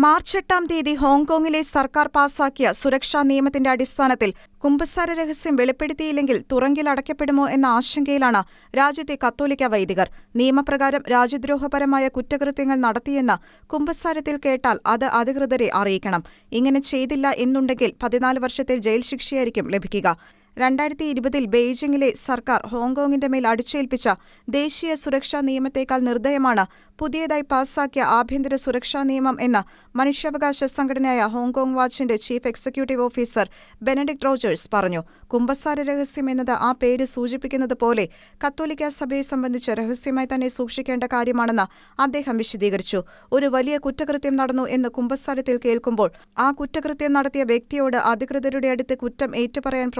March എട്ടാം തീയതി ഹോങ്കോങ്ങിലെ സർക്കാർ പാസാക്കിയ സുരക്ഷാ നിയമത്തിന്റെ അടിസ്ഥാനത്തിൽ കുമ്പസാര രഹസ്യം വെളിപ്പെടുത്തിയില്ലെങ്കിൽ തുറങ്കിലടയ്ക്കപ്പെടുമോ എന്ന ആശങ്കയിലാണ് രാജ്യത്തെ കത്തോലിക്ക വൈദികർ. നിയമപ്രകാരം രാജ്യദ്രോഹപരമായ കുറ്റകൃത്യങ്ങൾ നടത്തിയെന്ന് കുമ്പസാരത്തിൽ കേട്ടാൽ അത് അധികൃതരെ അറിയിക്കണം. ഇങ്ങനെ ചെയ്തില്ല എന്നുണ്ടെങ്കിൽ പതിനാല് വർഷത്തെ ജയിൽ ശിക്ഷയായിരിക്കും ലഭിക്കുക. രണ്ടായിരത്തി ഇരുപതിൽ ബെയ്ജിംഗിലെ സർക്കാർ ഹോങ്കോങ്ങിന്റെ മേൽ അടിച്ചേൽപ്പിച്ച ദേശീയ സുരക്ഷാ നിയമത്തേക്കാൾ നിർദ്ദയമാണ് പുതിയതായി പാസാക്കിയ ആഭ്യന്തര സുരക്ഷാ നിയമം എന്ന് മനുഷ്യാവകാശ സംഘടനയായ Hong Kong വാച്ചിന്റെ chief executive officer Benedict Rogers പറഞ്ഞു. കുമ്പസാര രഹസ്യം എന്നത് ആ പേര് സൂചിപ്പിക്കുന്നത് പോലെ കത്തോലിക്ക സഭയെ സംബന്ധിച്ച് രഹസ്യമായി തന്നെ സൂക്ഷിക്കേണ്ട കാര്യമാണെന്ന് അദ്ദേഹം വിശദീകരിച്ചു. ഒരു വലിയ കുറ്റകൃത്യം നടന്നു എന്ന് കുമ്പസാരത്തിൽ കേൾക്കുമ്പോൾ ആ കുറ്റകൃത്യം നടത്തിയ വ്യക്തിയോട് അധികൃതരുടെ അടുത്ത് കുറ്റം ഏറ്റുപറയാൻ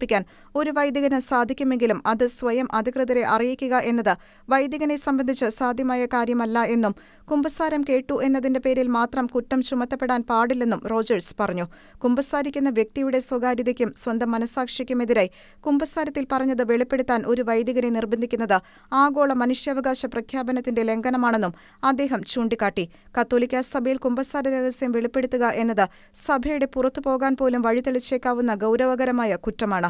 പ്രോത്സാഹിപ്പിക്കാൻ ഒരു വൈദികന് സാധിക്കുമെങ്കിലും അത് സ്വയം അധികൃതരെ അറിയിക്കുക എന്നത് വൈദികനെ സംബന്ധിച്ച് സാധ്യമായ കാര്യമല്ല എന്നും കുമ്പസാരം കേട്ടു എന്നതിന്റെ പേരിൽ മാത്രം കുറ്റം ചുമത്തപ്പെടാൻ പാടില്ലെന്നും റോജേഴ്സ് പറഞ്ഞു. കുമ്പസാരിക്കുന്ന വ്യക്തിയുടെ സ്വകാര്യതയ്ക്കും സ്വന്തം മനസാക്ഷിക്കുമെതിരായി കുമ്പസാരത്തിൽ പറഞ്ഞത് വെളിപ്പെടുത്താൻ ഒരു വൈദികനെ നിർബന്ധിക്കുന്നത് ആഗോള മനുഷ്യാവകാശ പ്രഖ്യാപനത്തിന്റെ ലംഘനമാണെന്നും അദ്ദേഹം ചൂണ്ടിക്കാട്ടി. കത്തോലിക്ക സഭയിൽ കുമ്പസാര രഹസ്യം വെളിപ്പെടുത്തുക എന്നത് സഭയുടെ പുറത്തുപോകാൻ പോലും വഴിതെളിച്ചേക്കാവുന്ന ഗൌരവകരമായ കുറ്റമാണ്.